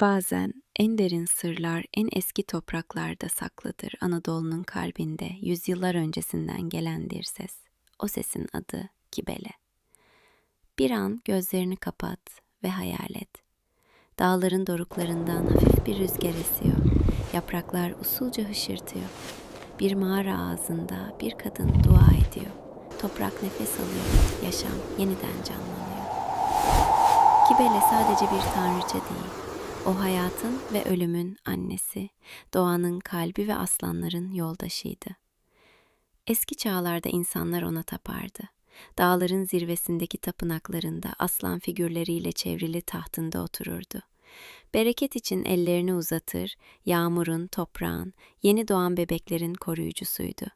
Bazen en derin sırlar en eski topraklarda saklıdır Anadolu'nun kalbinde yüzyıllar öncesinden gelen bir ses. O sesin adı Kibele. Bir an gözlerini kapat ve hayal et. Dağların doruklarından hafif bir rüzgar esiyor. Yapraklar usulca hışırtıyor. Bir mağara ağzında bir kadın dua ediyor. Toprak nefes alıyor. Yaşam yeniden canlanıyor. Kibele sadece bir tanrıça değil. O hayatın ve ölümün annesi, doğanın kalbi ve aslanların yoldaşıydı. Eski çağlarda insanlar ona tapardı. Dağların zirvesindeki tapınaklarında aslan figürleriyle çevrili tahtında otururdu. Bereket için ellerini uzatır, yağmurun, toprağın, yeni doğan bebeklerin koruyucusuydu.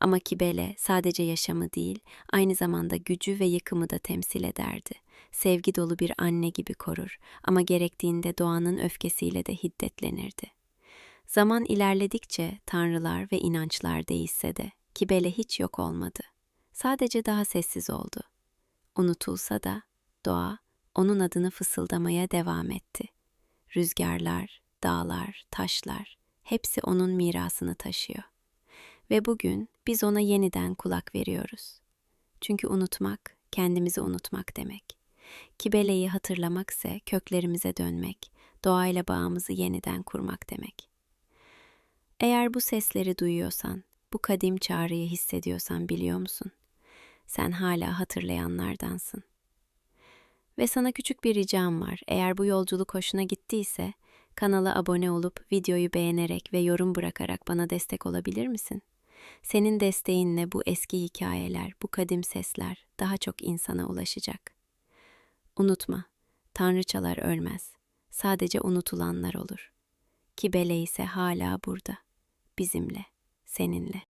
Ama Kibele sadece yaşamı değil, aynı zamanda gücü ve yıkımı da temsil ederdi. Sevgi dolu bir anne gibi korur ama gerektiğinde doğanın öfkesiyle de hiddetlenirdi. Zaman ilerledikçe tanrılar ve inançlar değişse de Kibele hiç yok olmadı. Sadece daha sessiz oldu. Unutulsa da doğa onun adını fısıldamaya devam etti. Rüzgarlar, dağlar, taşlar hepsi onun mirasını taşıyor. Ve bugün biz ona yeniden kulak veriyoruz. Çünkü unutmak kendimizi unutmak demek. Kibele'yi hatırlamakse köklerimize dönmek, doğayla bağımızı yeniden kurmak demek. Eğer bu sesleri duyuyorsan, bu kadim çağrıyı hissediyorsan biliyor musun? Sen hala hatırlayanlardansın. Ve sana küçük bir ricam var. Eğer bu yolculuk hoşuna gittiyse kanala abone olup videoyu beğenerek ve yorum bırakarak bana destek olabilir misin? Senin desteğinle bu eski hikayeler, bu kadim sesler daha çok insana ulaşacak. Unutma, tanrıçalar ölmez. Sadece unutulanlar olur. Kibele ise hala burada. Bizimle, seninle.